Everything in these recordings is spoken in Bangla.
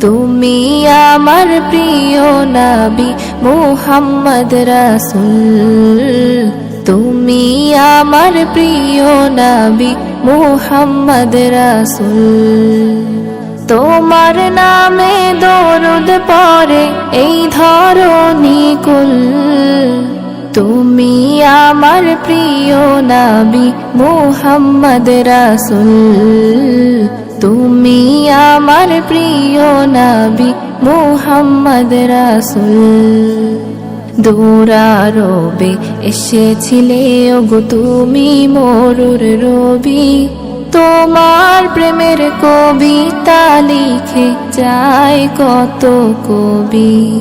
তুমি আমার প্রিয় নাবি মোহাম্মদ রাসুল। তুমি আমার প্রিয় নাবি মোহাম্মদ রাসুল। তোমার নামে দরুদ পরে এই ধরনী কুল। তুমি আমার প্রিয় নাবি মোহাম্মদ রাসুল। তুমি আমার প্রিয় নাবি মোহাম্মদ রাসুল। দৌড়ারবে এসেছিলে, ওগো তুমি মরুর রবি। তোমার প্রেমের কবিতা লিখে যায় কত কবি।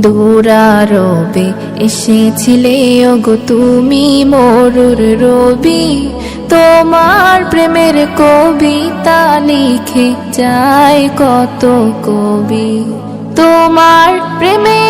দৌড়ারবে এসেছিলে, ওগো তুমি মরুর রবি। তোমার প্রেমের কবিতা লিখে যায় কত কবি। তোমার প্রেমে এমন